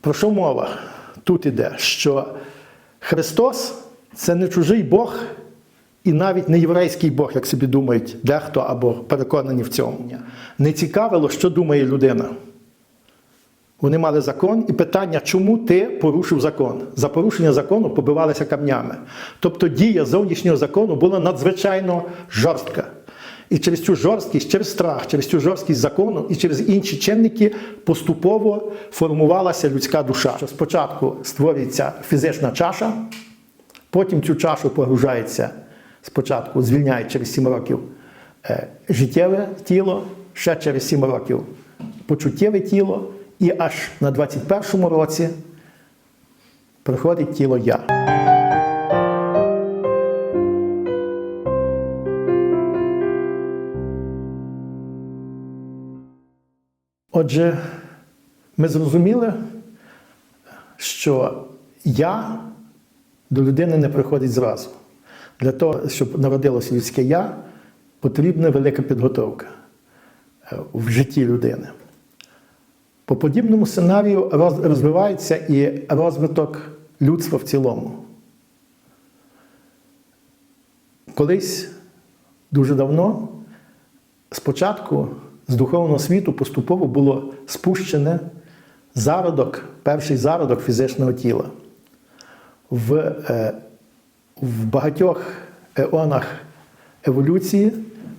Про що мова тут іде? Що Христос це не чужий Бог і навіть не єврейський Бог, як собі думають дехто або переконані в цьому. Не цікавило, що думає людина. Вони мали закон і питання, чому ти порушив закон? За порушення закону побивалися камнями. Тобто дія зовнішнього закону була надзвичайно жорстка. І через цю жорсткість, через страх, через цю жорсткість закону і через інші чинники поступово формувалася людська душа. Що спочатку створюється фізична чаша, потім цю чашу погружається спочатку, звільняють через 7 років е, життєве тіло, ще через 7 років почуттєве тіло, і аж на 21-му році приходить тіло я. Отже, ми зрозуміли, що я до людини не приходить зразу. Для того, щоб народилося людське я, потрібна велика підготовка е, в житті людини. По подібному сценарію розвивається і розвиток людства в цілому. Колись дуже давно, спочатку з духовного світу поступово було спущене зародок, перший зародок фізичного тіла. В, е, в багатьох еонах еволюції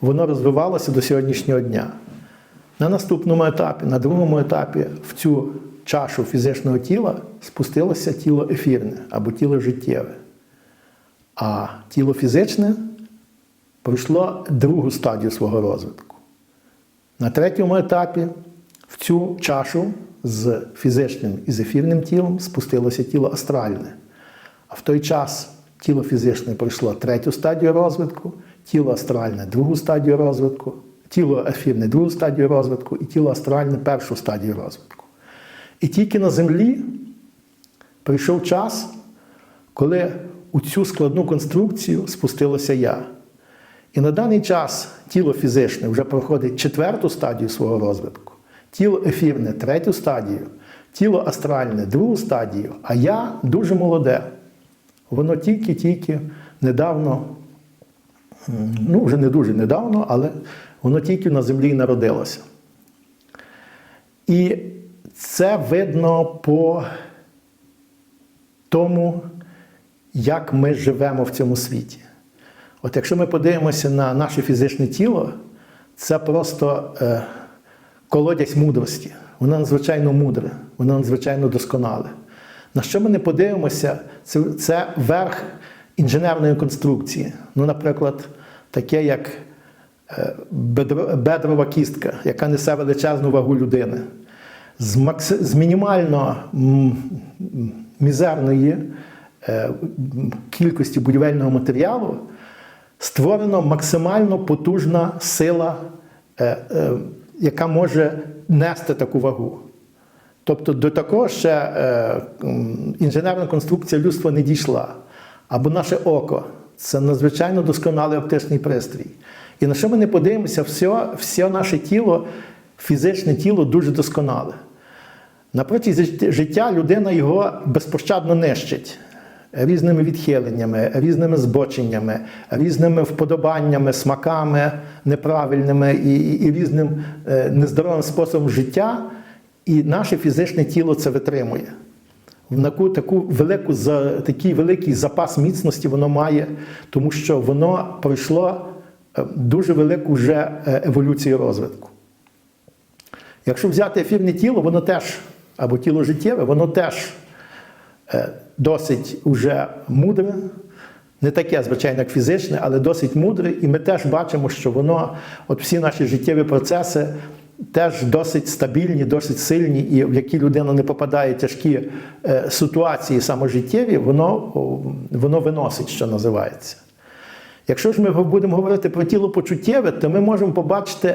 воно розвивалося до сьогоднішнього дня. На наступному етапі, на другому етапі, в цю чашу фізичного тіла спустилося тіло ефірне або тіло життєве. А тіло фізичне пройшло другу стадію свого розвитку. На третьому етапі в цю чашу з фізичним і з ефірним тілом спустилося тіло астральне. А в той час тіло фізичне пройшло третю стадію розвитку, тіло астральне другу стадію розвитку, тіло ефірне другу стадію розвитку і тіло астральне першу стадію розвитку. І тільки на землі прийшов час, коли у цю складну конструкцію спустилося я. І на даний час тіло фізичне вже проходить четверту стадію свого розвитку, тіло ефірне третю стадію, тіло астральне другу стадію, а я дуже молоде. Воно тільки-тільки недавно, ну вже не дуже недавно, але воно тільки на землі народилося. І це видно по тому, як ми живемо в цьому світі. От якщо ми подивимося на наше фізичне тіло, це просто е, колодязь мудрості. Воно надзвичайно мудре, воно надзвичайно досконале. На що ми не подивимося, це, це верх інженерної конструкції. Ну, наприклад, таке як е, бедро, бедрова кістка, яка несе величезну вагу людини. З, макс, з мінімально мізерної е, кількості будівельного матеріалу створено максимально потужна сила, е, е, яка може нести таку вагу. Тобто до такого ще е, інженерна конструкція людства не дійшла. Або наше око це надзвичайно досконалий оптичний пристрій. І на що ми не подивимося, все, все наше тіло, фізичне тіло дуже досконале. На протязі життя людина його безпощадно нищить різними відхиленнями, різними збоченнями, різними вподобаннями, смаками неправильними і, і, і різним е, нездоровим способом життя. І наше фізичне тіло це витримує. В таку, таку велику, за, такий великий запас міцності воно має, тому що воно пройшло е, дуже велику вже е, еволюцію розвитку. Якщо взяти ефірне тіло, воно теж, або тіло життєве, воно теж досить уже мудре, не таке, звичайно, як фізичне, але досить мудре. І ми теж бачимо, що воно, от всі наші життєві процеси теж досить стабільні, досить сильні, і в які людина не попадає тяжкі е, ситуації саможиттєві, воно, воно виносить, що називається. Якщо ж ми будемо говорити про тіло почуттєве, то ми можемо побачити,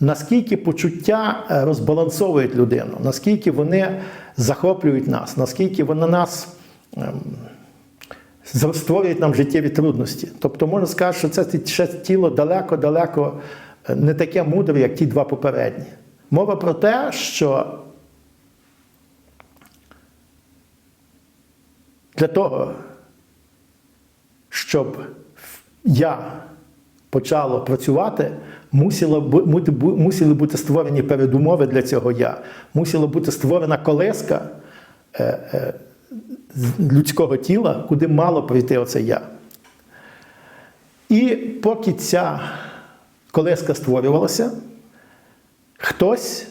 наскільки почуття е, розбалансовують людину, наскільки вони захоплюють нас, наскільки вони нас ем, створюють нам життєві трудності. Тобто можна сказати, що це ще тіло далеко-далеко е, не таке мудре, як ті два попередні. Мова про те, що для того, щоб я почало працювати, мусило, бути- мусили бути створені передумови для цього я. Мусила бути створена колеска е, е, людського тіла, куди мало прийти оце я. І поки ця колеска створювалася, хтось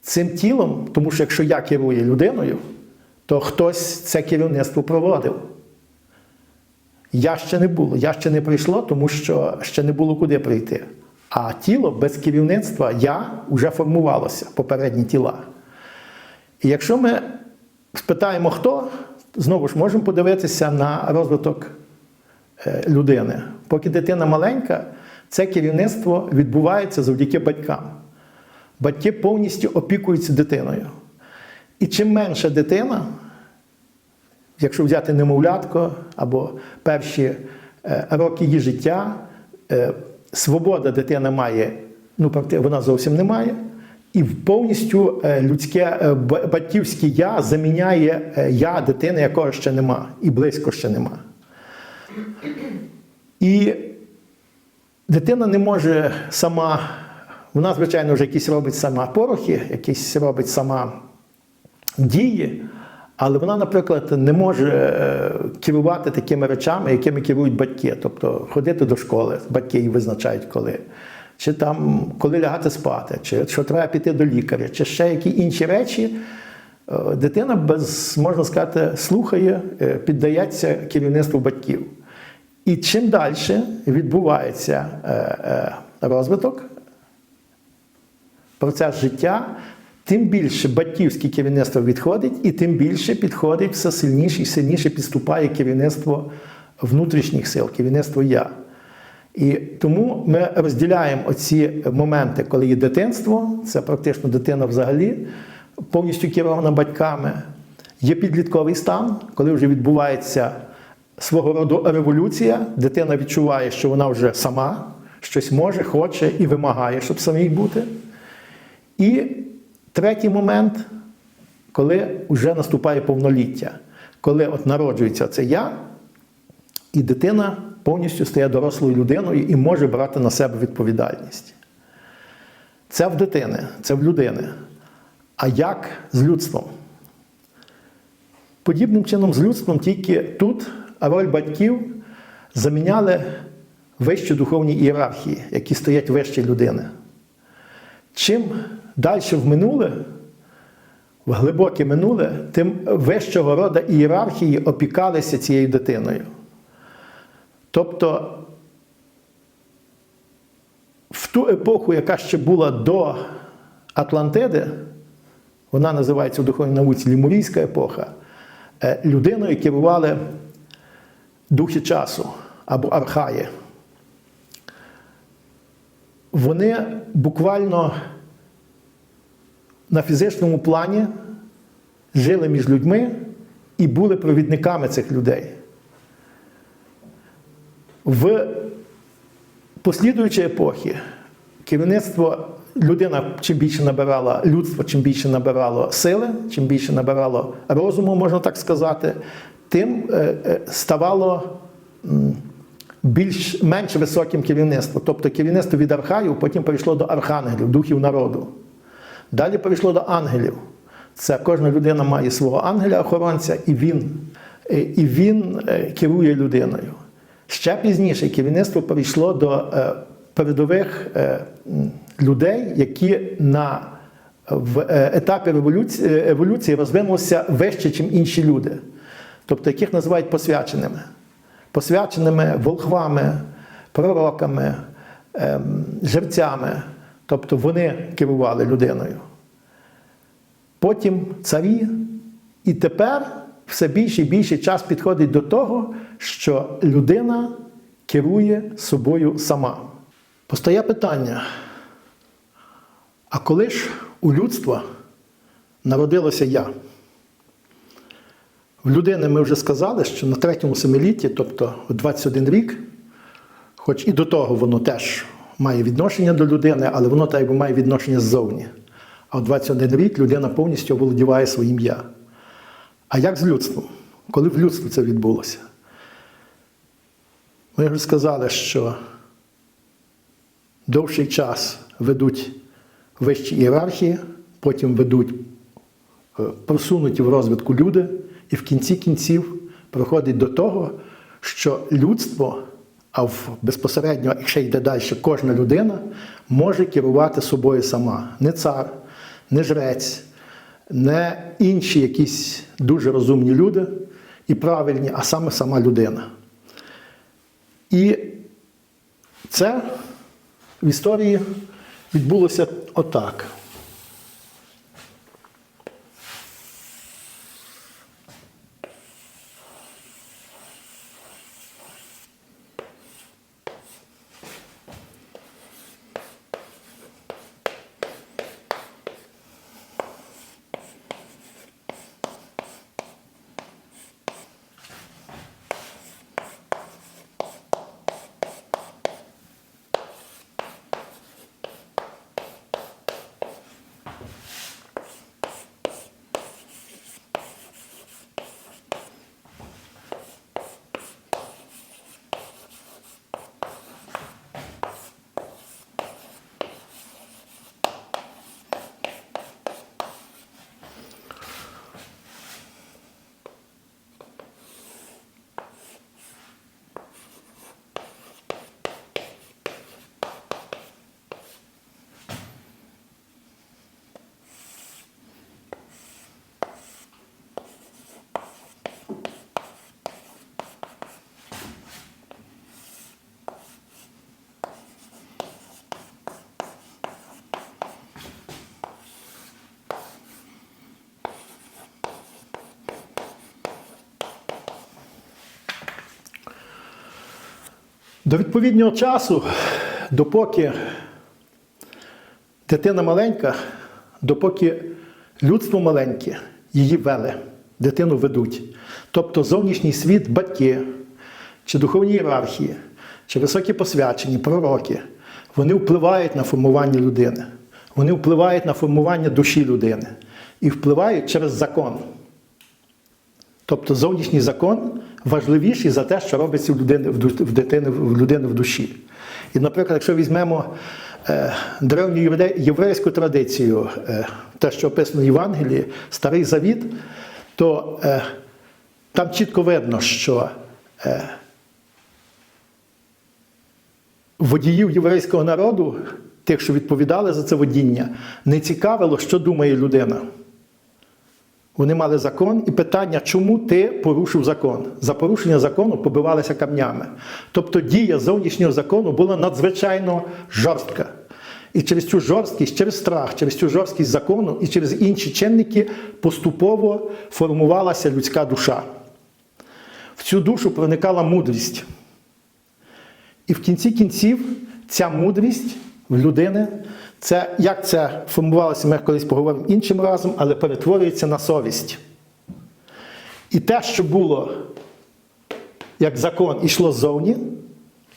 цим тілом, тому що якщо я керую людиною, то хтось це керівництво проводив. Я ще не було, я ще не прийшло, тому що ще не було куди прийти. А тіло без керівництва я вже формувалося, попередні тіла. І якщо ми спитаємо, хто, знову ж можемо подивитися на розвиток е, людини. Поки дитина маленька, це керівництво відбувається завдяки батькам. Батьки повністю опікуються дитиною. І чим менша дитина, якщо взяти немовлятко або перші е, роки її життя, е, свобода дитина має, ну, вона зовсім не має. І повністю е, людське е, батьківське я заміняє е, я дитини, якого ще нема, і близько ще нема. І дитина не може сама, вона, звичайно, вже якісь робить сама порохи, якісь робить сама дії, але вона, наприклад, не може е, керувати такими речами, якими керують батьки. Тобто ходити до школи, батьки її визначають коли. Чи там коли лягати спати, чи що треба піти до лікаря, чи ще які інші речі. Е, Дитина без, можна сказати, слухає, е, піддається керівництву батьків. І чим далі відбувається розвиток, процес життя, тим більше батьківське керівництво відходить, і тим більше підходить все сильніше і сильніше підступає керівництво внутрішніх сил, керівництво я. І тому ми розділяємо оці моменти, коли є дитинство, це практично дитина взагалі повністю керована батьками. Є підлітковий стан, коли вже відбувається свого роду революція, дитина відчуває, що вона вже сама щось може, хоче і вимагає, щоб самій бути. І третій момент, коли вже наступає повноліття, коли от народжується це я, і дитина повністю стає дорослою людиною і може брати на себе відповідальність. Це в дитини, це в людини. А як з людством? Подібним чином з людством тільки тут роль батьків заміняли вищі духовні ієрархії, які стоять вище людини. Чим далі в минуле, в глибоке минуле, тим вищого роду ієрархії опікалися цією дитиною. Тобто в ту епоху, яка ще була до Атлантиди, вона називається в духовній науці Лімурійська епоха, е, людиною керували духи часу або архаї. Вони буквально на фізичному плані жили між людьми і були провідниками цих людей. В послідуючі епохи керівництво людина чим більше набирала людство, чим більше набирало сили, чим більше набирало розуму, можна так сказати, тим е, е, ставало більш менш високим керівництво. Тобто керівництво від архаїв потім перейшло до архангелів, духів народу. Далі перейшло до ангелів. Це кожна людина має свого ангеля-охоронця, і він, е, і він е, керує людиною. Ще пізніше керівництво перейшло до е, передових людей, які на в етапі еволюції розвинулися вище, ніж інші люди, тобто яких називають посвяченими. Посвяченими волхвами, пророками, ем, жерцями. Тобто вони керували людиною. Потім царі. І тепер все більше і більше час підходить до того, що людина керує собою сама. Постає питання: а коли ж у людства народилося я? В людини ми вже сказали, що на третьому семилітті, тобто у 21 рік, хоч і до того воно теж має відношення до людини, але воно так якби має відношення ззовні. А в 21 рік людина повністю оволодіває своїм я. А як з людством? коли в людстві це відбулося. Ми вже сказали, що довший час ведуть вищі ієрархії, потім ведуть е, просунуті в розвитку люди, і в кінці кінців приходить до того, що людство, а в безпосередньо, якщо йде далі, кожна людина може керувати собою сама. Не цар, не жрець, не інші якісь дуже розумні люди і правильні, а саме сама людина. І це в історії відбулося отак. До відповідного часу, допоки дитина маленька, допоки людство маленьке, її вели, дитину ведуть. Тобто зовнішній світ, батьки, чи духовні ієрархії, чи високі посвячені, пророки, вони впливають на формування людини, вони впливають на формування душі людини і впливають через закон. Тобто зовнішній закон важливіший за те, що робиться в людини в, дитини в людини в душі. І, наприклад, якщо візьмемо е, древню єврейську традицію, е, те, що описано в Євангелії, Старий Завіт, то е, там чітко видно, що е, водіїв єврейського народу, тих, що відповідали за це водіння, не цікавило, що думає людина. Вони мали закон і питання, чому ти порушив закон? За порушення закону побивалися камнями. Тобто дія зовнішнього закону була надзвичайно жорстка. І через цю жорсткість, через страх, через цю жорсткість закону і через інші чинники поступово формувалася людська душа. В цю душу проникала мудрість. І в кінці кінців ця мудрість в людини, це, як це формувалося, ми колись поговоримо іншим разом, але перетворюється на совість. І те, що було як закон ішло ззовні,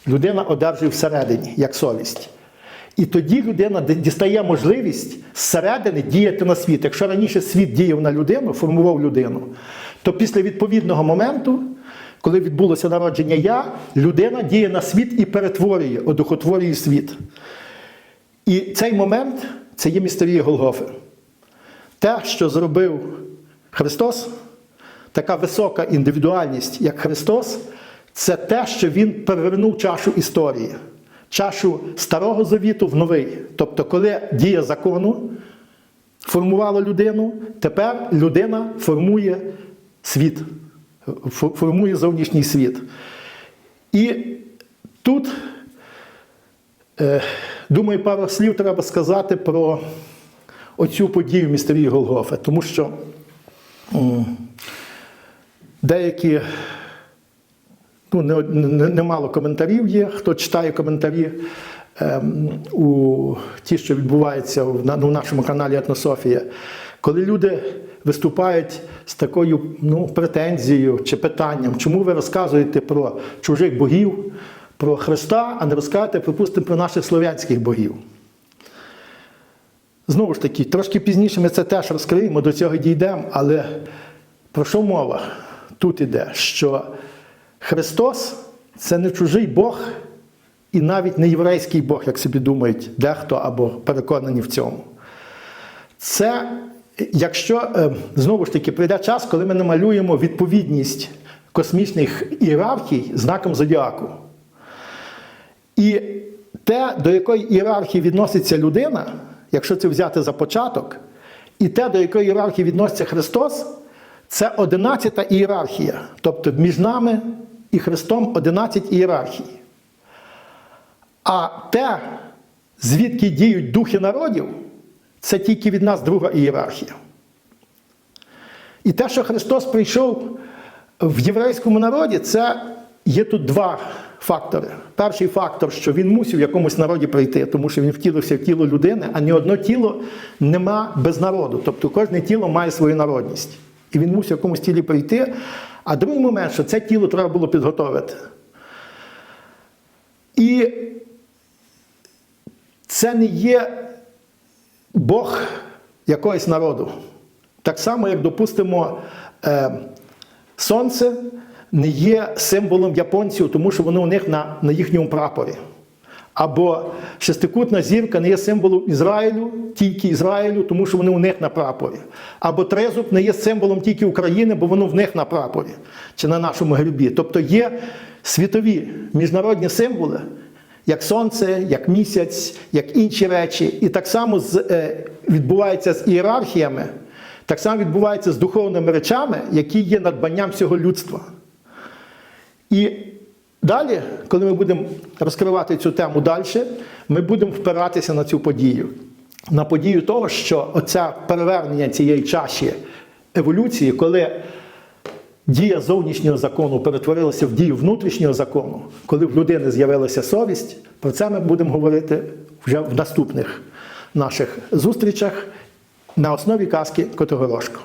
людина одержує всередині, як совість. І тоді людина дістає можливість зсередини діяти на світ. Якщо раніше світ діяв на людину, формував людину, то після відповідного моменту, коли відбулося народження я, людина діє на світ і перетворює, одухотворює світ. І цей момент це є містерія Голгофи. Те, що зробив Христос, така висока індивідуальність, як Христос, це те, що Він перевернув чашу історії, чашу Старого Завіту в новий. Тобто, коли дія закону формувала людину, тепер людина формує світ, формує зовнішній світ. І тут, е, думаю, пару слів треба сказати про оцю подію в містерії Голгофи, тому що деякі, ну, не- не- немало коментарів є, хто читає коментарі ем, у ті, що відбуваються в, ну, нашому каналі Етнософія, коли люди виступають з такою ну, претензією чи питанням, чому ви розказуєте про чужих богів, про Христа, а не розказуєте, припустимо, про наших слов'янських богів. Знову ж таки, трошки пізніше ми це теж розкриємо, до цього дійдемо, але про що мова? тут іде, що Христос це не чужий Бог і навіть не єврейський Бог, як собі думають дехто або переконані в цьому. Це, якщо е, знову ж таки прийде час, коли ми намалюємо відповідність космічних ієрархій знаком зодіаку. І те, до якої ієрархії відноситься людина, якщо це взяти за початок, і те, до якої ієрархії відноситься Христос, це одинадцята ієрархія. Тобто між нами і Христом 11 ієрархій. А те, звідки діють духи народів, це тільки від нас друга ієрархія. І те, що Христос прийшов в єврейському народі, це є тут два фактори. Перший фактор, що він мусив в якомусь народі прийти, тому що він втілився в тіло людини, а ні одне тіло нема без народу. Тобто кожне тіло має свою народність. І він мусив в якомусь тілі прийти. А другий момент, що це тіло треба було підготовити. І це не є Бог якогось народу. Так само, як, допустимо, е, сонце не є символом японців, тому що воно у них на, на їхньому прапорі. Або шестикутна зірка не є символом Ізраїлю, тільки Ізраїлю, тому що вони у них на прапорі. Або трезуб не є символом тільки України, бо воно в них на прапорі чи на нашому грибі. Тобто є світові міжнародні символи, як сонце, як місяць, як інші речі. І так само з, е, відбувається з ієрархіями, так само відбувається з духовними речами, які є надбанням всього людства. І далі, коли ми будемо розкривати цю тему далі, ми будемо впиратися на цю подію. На подію того, що оце перевернення цієї чаші еволюції, коли дія зовнішнього закону перетворилася в дію внутрішнього закону, коли в людини з'явилася совість, про це ми будемо говорити вже в наступних наших зустрічах на основі казки Котогорошко.